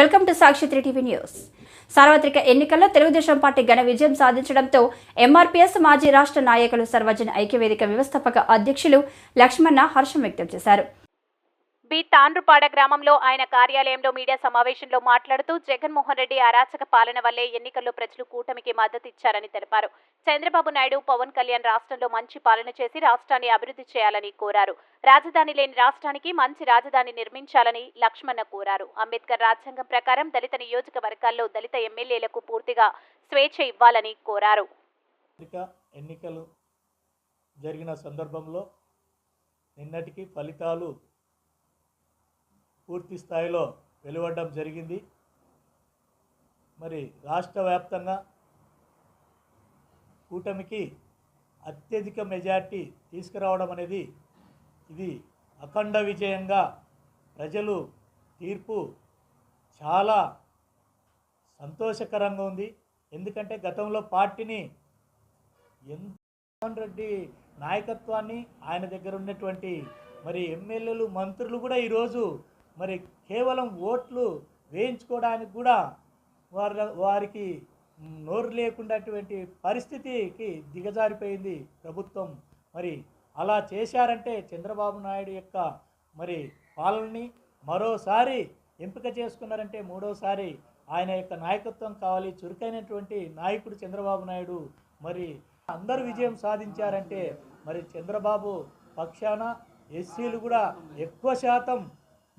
Welcome Sakshi three TV news. సార్వత్రిక ఎన్నికల్లో Telugu Desam party ఘన విజయం సాధించడంతో ఎంఆర్పీఎస్ మాజీ రాష్ట్ర నాయకులు సర్వజన ఐక్యవేదిక వ్యవస్థాపక అధ్యక్షులు లక్ష్మణ హర్షం వ్యక్తం చేశారు. బి తాండ్రుపాడ గ్రామంలో ఆయన కార్యాలయంలో మీడియా సమావేశంలో మాట్లాడుతూ జగన్మోహన్ రెడ్డి అరాచక పాలన వల్లే ఎన్నికల్లో ప్రజలు కూటమికి మద్దతు ఇచ్చారని తెలిపారు. చంద్రబాబు నాయుడు పవన్ కళ్యాణ్ రాష్ట్రంలో మంచి పాలన చేసి రాష్ట్రాన్ని అభివృద్ధి చేయాలని కోరారు. రాజధాని లేని రాష్ట్రానికి మంచి రాజధాని నిర్మించాలని లక్ష్మణ కోరారు. అంబేద్కర్ రాజ్యాంగం ప్రకారం దళిత నియోజకవర్గాల్లో దళిత ఎమ్మెల్యేలకు పూర్తిగా స్వేచ్ఛ ఇవ్వాలని కోరారు. ఎన్నికలు జరిగిన సందర్భంలో నిన్నటికి ఫలితాలు పూర్తి స్థాయిలో వెలువడడం జరిగింది. మరి రాష్ట్ర వ్యాప్తంగా కూటమికి అత్యధిక మెజార్టీ తీసుకురావడం అనేది ఇది అఖండ విజయంగా ప్రజలు తీర్పు చాలా సంతోషకరంగా ఉంది. ఎందుకంటే గతంలో పార్టీని ఎంత జగన్మోహన్ రెడ్డి నాయకత్వాన్ని ఆయన దగ్గర ఉన్నటువంటి మరి ఎమ్మెల్యేలు మంత్రులు కూడా ఈరోజు మరి కేవలం ఓట్లు వేయించుకోవడానికి కూడా వారి వారికి నోరు లేకుండాటువంటి పరిస్థితికి దిగజారిపోయింది ప్రభుత్వం. మరి అలా చేశారంటే చంద్రబాబు నాయుడు యొక్క మరి పాలనని మరోసారి ఎంపిక చేసుకున్నారంటే మూడోసారి ఆయన యొక్క నాయకత్వం కావాలి. చురుకైనటువంటి నాయకుడు చంద్రబాబు నాయుడు. మరి అందరూ విజయం సాధించారంటే మరి చంద్రబాబు పక్షాన ఎస్సీలు కూడా ఎక్కువ శాతం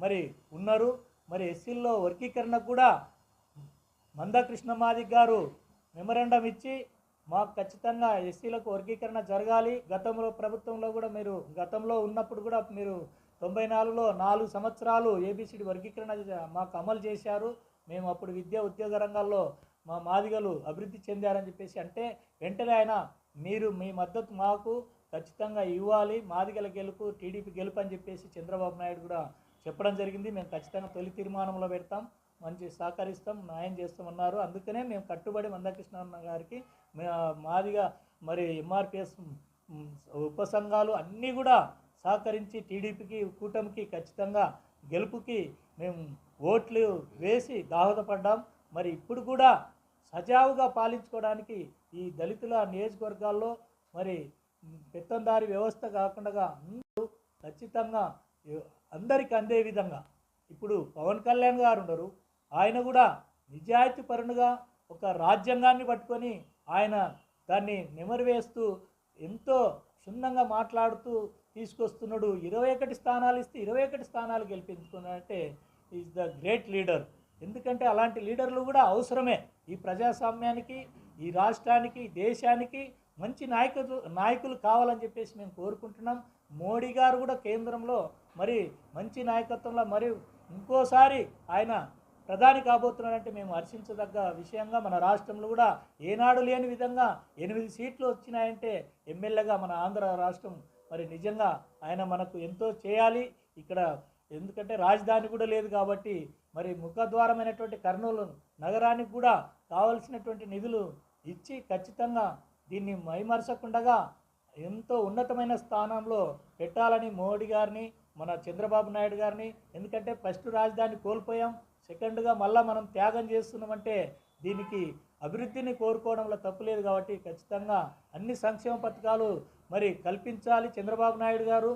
మరి ఉన్నారు. మరి ఎస్సీల్లో వర్గీకరణ కూడా మందకృష్ణ మాదిక్ గారు మెమరాండం ఇచ్చి మాకు ఖచ్చితంగా ఎస్సీలకు వర్గీకరణ జరగాలి. గతంలో ప్రభుత్వంలో కూడా మీరు గతంలో ఉన్నప్పుడు కూడా మీరు తొంభై నాలుగులో నాలుగు సంవత్సరాలు ఏబిసిడి వర్గీకరణ మాకు అమలు చేశారు. మేము అప్పుడు విద్యా ఉద్యోగ రంగాల్లో మా మాదిగలు అభివృద్ధి చెందారని చెప్పేసి అంటే వెంటనే ఆయన మీరు మీ మద్దతు మాకు ఖచ్చితంగా ఇవ్వాలి. మాదిగల గెలుపు టీడీపీ గెలుపు అని చెప్పేసి చంద్రబాబు నాయుడు కూడా చెప్పడం జరిగింది. మేము ఖచ్చితంగా తొలి తీర్మానంలో పెడతాం. మంచి సహకరిస్తాం. న్యాయం చేస్తామన్నారు. అందుకనే మేము కట్టుబడి మందకృష్ణ అన్న గారికి మాదిగా మరి ఎంఆర్పిఎస్ ఉప సంఘాలు అన్నీ కూడా సహకరించి టీడీపీకి కూటమికి ఖచ్చితంగా గెలుపుకి మేము ఓట్లు వేసి దాహదపడ్డాం. మరి ఇప్పుడు కూడా సజావుగా పాలించుకోవడానికి ఈ దళితుల నియోజకవర్గాల్లో మరి పెత్తందారి వ్యవస్థ కాకుండా ఖచ్చితంగా అందరికి అందే విధంగా. ఇప్పుడు పవన్ కళ్యాణ్ గారు ఉన్నారు. ఆయన కూడా నిజాయితీ పరునుగా ఒక రాజ్యాంగాన్ని పట్టుకొని ఆయన దాన్ని నెమరువేస్తూ ఎంతో క్షుణ్ణంగా మాట్లాడుతూ తీసుకొస్తున్నాడు. ఇరవై ఒకటి స్థానాలు ఇస్తే ఇరవై ఒకటి స్థానాలు గెలిపించుకున్నాడంటే ఈజ్ ద గ్రేట్ లీడర్. ఎందుకంటే అలాంటి లీడర్లు కూడా అవసరమే. ఈ ప్రజాస్వామ్యానికి ఈ రాష్ట్రానికి దేశానికి మంచి నాయకులు నాయకులు కావాలని చెప్పేసి మేము కోరుకుంటున్నాం. మోడీ గారు కూడా కేంద్రంలో మరి మంచి నాయకత్వంలో మరి ఇంకోసారి ఆయన ప్రధాని కాబోతున్నాడంటే మేము హర్షించదగ్గ విషయంగా మన రాష్ట్రంలో కూడా ఏనాడు లేని విధంగా ఎనిమిది సీట్లు వచ్చినాయంటే ఎమ్మెల్యేగా మన ఆంధ్ర రాష్ట్రం మరి నిజంగా ఆయన మనకు ఎంతో చేయాలి. ఇక్కడ ఎందుకంటే రాజధాని కూడా లేదు కాబట్టి మరి ముఖద్వారమైనటువంటి కర్నూలు నగరానికి కూడా కావలసినటువంటి నిధులు ఇచ్చి ఖచ్చితంగా దీన్ని మైమరచకుండగా ఎంతో ఉన్నతమైన స్థానంలో పెట్టాలని మోడీ గారిని మన చంద్రబాబు నాయుడు గారిని. ఎందుకంటే ఫస్ట్ రాజధాని కోల్పోయాం. సెకండ్గా మళ్ళీ మనం త్యాగం చేస్తున్నామంటే దీనికి అభివృద్ధిని కోరుకోవడంలో తప్పులేదు కాబట్టి ఖచ్చితంగా అన్ని సంక్షేమ పథకాలు మరి కల్పించాలి చంద్రబాబు నాయుడు గారు.